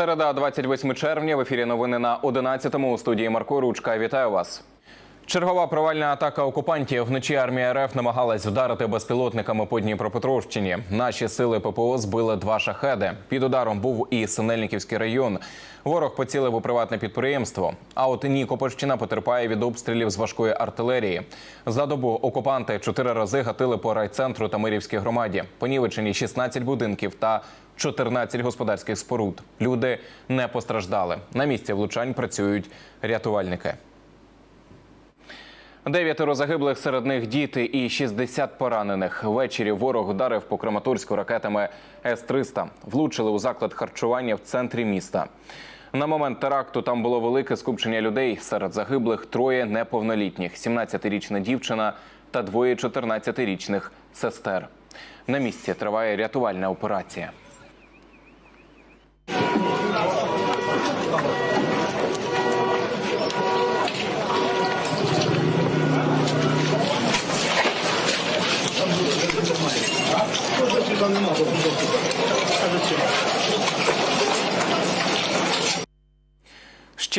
Середа, 28 червня. В ефірі новини на 11-му у студії Марко Ручка. Вітаю вас. Чергова провальна атака окупантів. Вночі армія РФ намагалась вдарити безпілотниками по Дніпропетровщині. Наші сили ППО збили два шахеди. Під ударом був і Синельниківський район. Ворог поцілив у приватне підприємство. А от Нікопольщина потерпає від обстрілів з важкої артилерії. За добу окупанти чотири рази гатили по райцентру та Мирівській громаді. Понівечені 16 будинків та 14 господарських споруд. Люди не постраждали. На місці влучань працюють рятувальники. Дев'ятеро загиблих серед них діти і 60 поранених. Ввечері ворог ударив по Краматорську ракетами С-300. Влучили у заклад харчування в центрі міста. На момент теракту там було велике скупчення людей. Серед загиблих троє неповнолітніх: 17-річна дівчина та двоє 14-річних сестер. На місці триває рятувальна операція.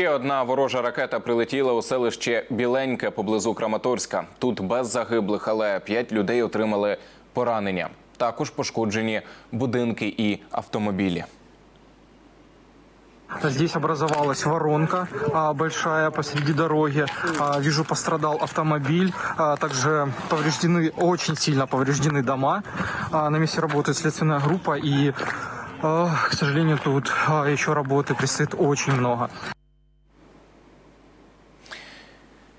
Ще одна ворожа ракета прилетіла у селище Біленьке поблизу Краматорська. Тут без загиблих, але п'ять людей отримали поранення. Також пошкоджені будинки і автомобілі. Здесь образовалась воронка а, большая посреди дороги. А, вижу, пострадал автомобиль. А, также повреждены, очень сильно повреждены дома. А, на месте работает следственная группа. И, а, к сожалению, тут а, еще работы предстоит очень много.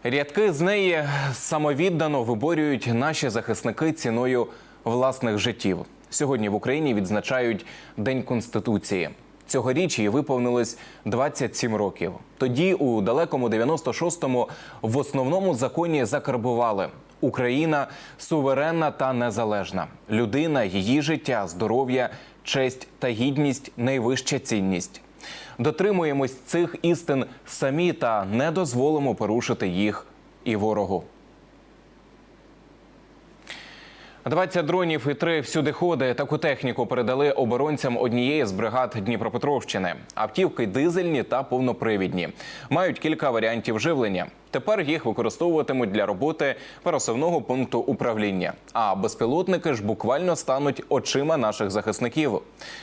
Рядки з неї самовіддано виборюють наші захисники ціною власних життів. Сьогодні в Україні відзначають День Конституції. Цьогоріч їй виповнилось 27 років. Тоді, у далекому 96-му, в основному законі закарбували Україна суверенна та незалежна. Людина, її життя, здоров'я, честь та гідність найвища цінність. Дотримуємось цих істин самі та не дозволимо порушити їх і ворогу. 20 дронів і три всюдиходи таку техніку передали оборонцям однієї з бригад Дніпропетровщини. Автівки дизельні та повнопривідні. Мають кілька варіантів живлення. Тепер їх використовуватимуть для роботи пересувного пункту управління. А безпілотники ж буквально стануть очима наших захисників.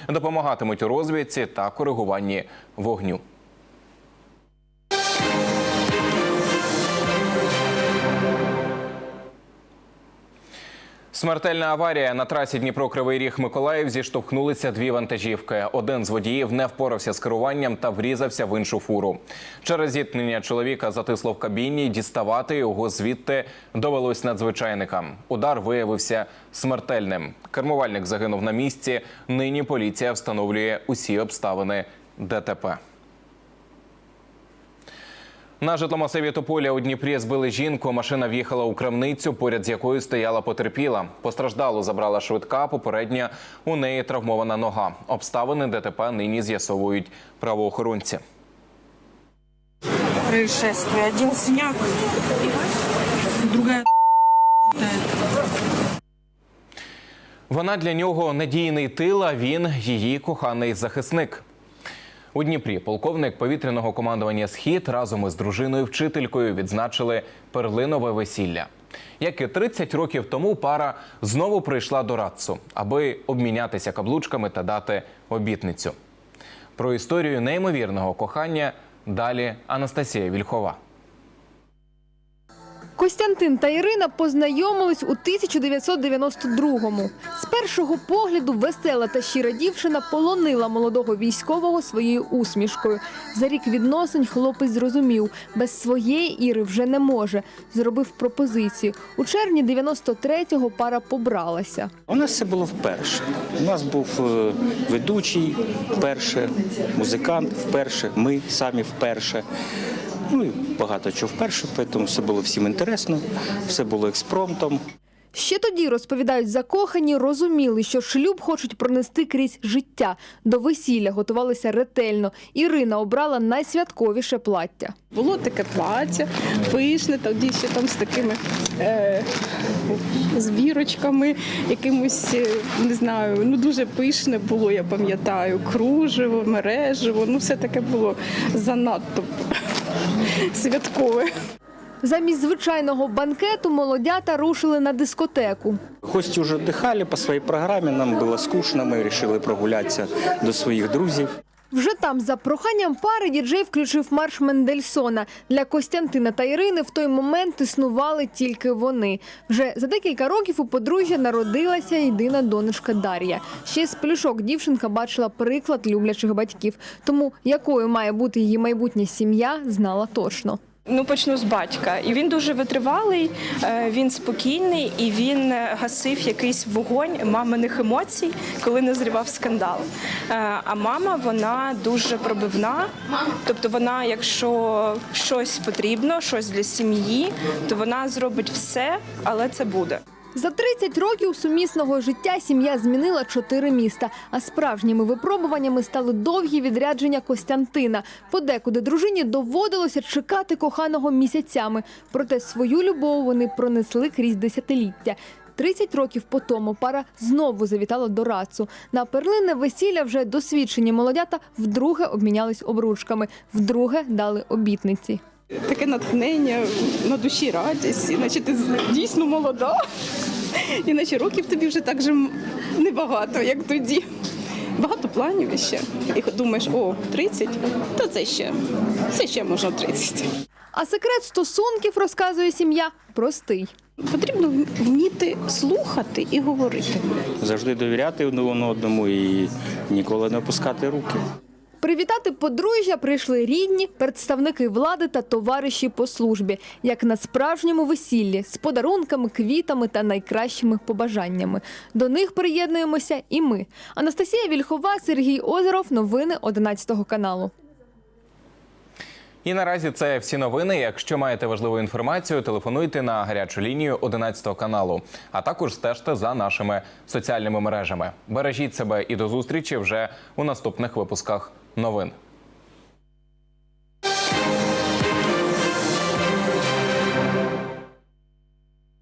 Допомагатимуть у розвідці та коригуванні вогню. Смертельна аварія на трасі Дніпро-Кривий Ріг Миколаїв зіштовхнулися дві вантажівки. Один з водіїв не впорався з керуванням та врізався в іншу фуру. Через зіткнення чоловіка затисло в кабіні. Діставати його звідти довелось надзвичайникам. Удар виявився смертельним. Кермувальник загинув на місці. Нині поліція встановлює усі обставини ДТП. На житломасиві Тополя у Дніпрі збили жінку. Машина в'їхала у крамницю, поряд з якою стояла потерпіла. Постраждалу забрала швидка. Попередня у неї травмована нога. Обставини ДТП нині з'ясовують правоохоронці. происшествие. Один синяк, другая Вона для нього надійний тил, а він її коханий захисник. У Дніпрі полковник повітряного командування Схід разом із дружиною вчителькою відзначили перлинове весілля. Як і 30 років тому, пара знову прийшла до Радцу, аби обмінятися каблучками та дати обітницю. Про історію неймовірного кохання далі Анастасія Вільхова. Костянтин та Ірина познайомились у 1992-му. З першого погляду весела та щира дівчина полонила молодого військового своєю усмішкою. За рік відносин хлопець зрозумів, без своєї Іри вже не може. Зробив пропозицію. У червні 93-го пара побралася. У нас це було вперше. У нас був е, ведучий вперше, музикант вперше, ми самі вперше. Ну і багато чого вперше, тому все було всім інтересно, все було експромтом. Ще тоді розповідають закохані, розуміли, що шлюб хочуть пронести крізь життя. До весілля готувалися ретельно. Ірина обрала найсвятковіше плаття. Було таке плаття, пишне, тоді ще там з такими е, з якимось, е, не знаю, ну дуже пишне було, я пам'ятаю, кружево, мережево, ну все таке було занадто святкове. Замість звичайного банкету молодята рушили на дискотеку. Гості вже дихали по своїй програмі, нам було скучно, ми вирішили прогулятися до своїх друзів. Вже там, за проханням пари, діджей включив марш Мендельсона. Для Костянтина та Ірини в той момент існували тільки вони. Вже за декілька років у подружжя народилася єдина донечка Дар'я. Ще з плюшок дівчинка бачила приклад люблячих батьків. Тому якою має бути її майбутня сім'я, знала точно. Ну, почну з батька. І він дуже витривалий, е, він спокійний і він е, гасив якийсь вогонь маминих емоцій, коли назрівав скандал. Е, А мама вона дуже пробивна. Тобто, вона, якщо щось потрібно, щось для сім'ї, то вона зробить все, але це буде. За 30 років сумісного життя сім'я змінила чотири міста. А справжніми випробуваннями стали довгі відрядження Костянтина. Подекуди дружині доводилося чекати коханого місяцями. Проте свою любов вони пронесли крізь десятиліття. 30 років по тому пара знову завітала до Рацу. На перлинне весілля вже досвідчені молодята вдруге обмінялись обручками, вдруге дали обітниці. Таке натхнення, на душі радість, іначе ти дійсно молода, іначе років тобі вже так же небагато, як тоді. Багато планів ще. І думаєш, о, 30, то це ще, це ще можна 30. А секрет стосунків, розказує сім'я, простий. Потрібно вміти слухати і говорити. Завжди довіряти один одному і ніколи не опускати руки. Привітати подружжя прийшли рідні, представники влади та товариші по службі, як на справжньому весіллі, з подарунками, квітами та найкращими побажаннями. До них приєднуємося і ми. Анастасія Вільхова, Сергій Озеров. Новини 11 каналу. І наразі це всі новини. Якщо маєте важливу інформацію, телефонуйте на гарячу лінію 11 каналу, а також стежте за нашими соціальними мережами. Бережіть себе і до зустрічі вже у наступних випусках новин.